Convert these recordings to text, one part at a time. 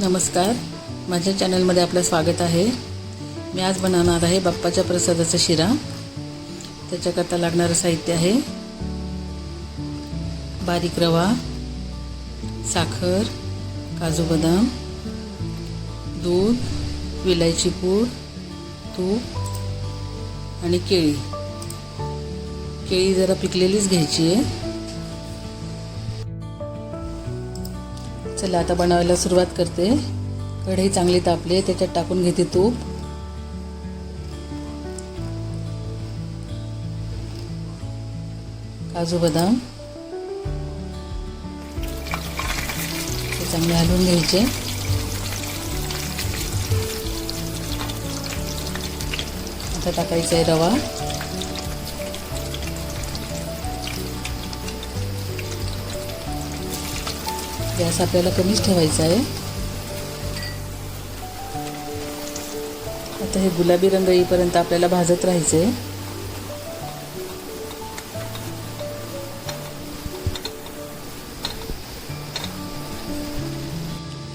नमस्कार. माझ्या चॅनलमध्ये आपलं स्वागत आहे. मी आज बनवणार आहे बाप्पाच्या प्रसादाचा शिरा. त्याच्याकरता लागणारं साहित्य आहे. बारीक रवा साखर काजू बदाम दूध विलायची पूड तूप आणि केळी. केळी जरा पिकलेलीच घ्यायची आहे. चला आता बनवायला सुरुवात करते. कढई चांगली तापली आहे, त्याच्यात टाकून घेते तूप. काजू बदाम. ते चांगले हलवून घ्यायचे. आता टाकायचा आहे रवा. गॅस आपल्याला कमीच ठेवायचा आहे. आता हे गुलाबी रंग येईपर्यंत आपल्याला भाजत राहायचं आहे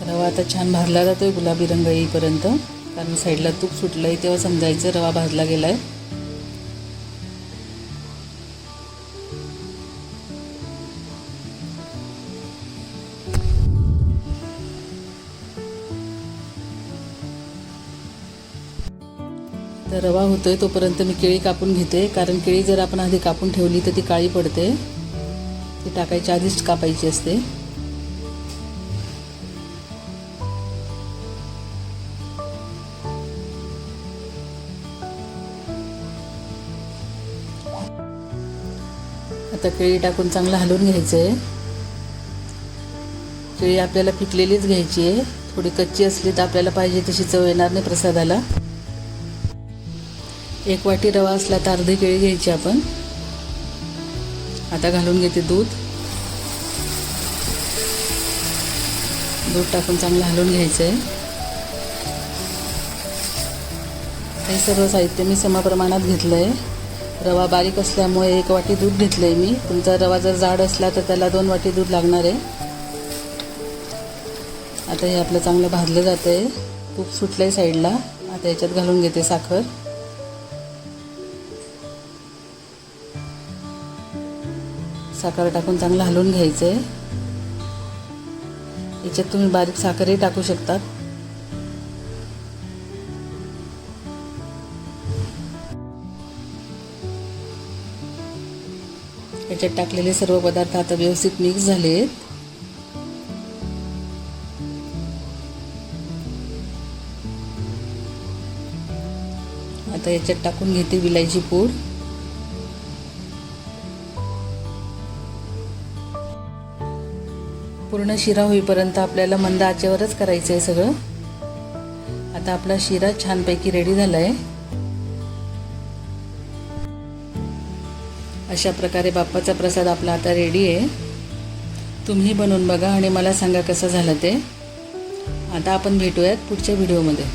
रवा आता छान भाजला जातोय गुलाबी रंग येईपर्यंत. कारण साईडला तूप सुटलं आहे तेव्हा समजायचं रवा भाजला गेला आहे तर रवा होतोय तोपर्यंत मी केळी कापून घेते. कारण केळी जर आपण आधी कापून ठेवली तर ती काळी पडते. ती टाकायच्या आधीच कापायची असते. आता केळी टाकून चांगलं हलवून घ्यायचं आहे केळी आपल्याला पिकलेलीच घ्यायची आहे. थोडी कच्ची असली तर आपल्याला पाहिजे तशी चव येणार नाही प्रसादाला. एक वाटी रवा असला तर अर्धी केळी घ्यायची आपण. आता घालून घेते दूध. दूध टाकून चांगलं हलवून घ्यायचं आहे हे सर्व साहित्य मी समप्रमाणात घेतलं आहे रवा बारीक असल्यामुळे एक वाटी दूध घेतलं आहे मी. तुमचा रवा जर जाड असला तर त्याला दोन वाटी दूध लागणार आहे. आता हे आपलं चांगलं भाजलं जातं आहे तूप सुटलं आहे साईडला आता याच्यात घालून घेते साखर. साखर टाकून चांगलं हलवून घ्यायचं आहे याच्यात तुम्ही बारीक साखरही टाकू शकतात. याच्यात टाकलेले सर्व पदार्थ आता व्यवस्थित मिक्स झाले आहेत आता याच्यात टाकून घेते विलायची पूड. पूर्ण शिरा होईपर्यंत आपल्याला मंद आचेवरच करायचं आहे सगळं. आता आपला शिरा छानपैकी रेडी झाला आहे अशा प्रकारे बाप्पाचा प्रसाद आपला आता रेडी आहे. तुम्ही बनवून बघा आणि मला सांगा कसं झालं ते. आता आपण भेटूयात पुढच्या व्हिडिओमध्ये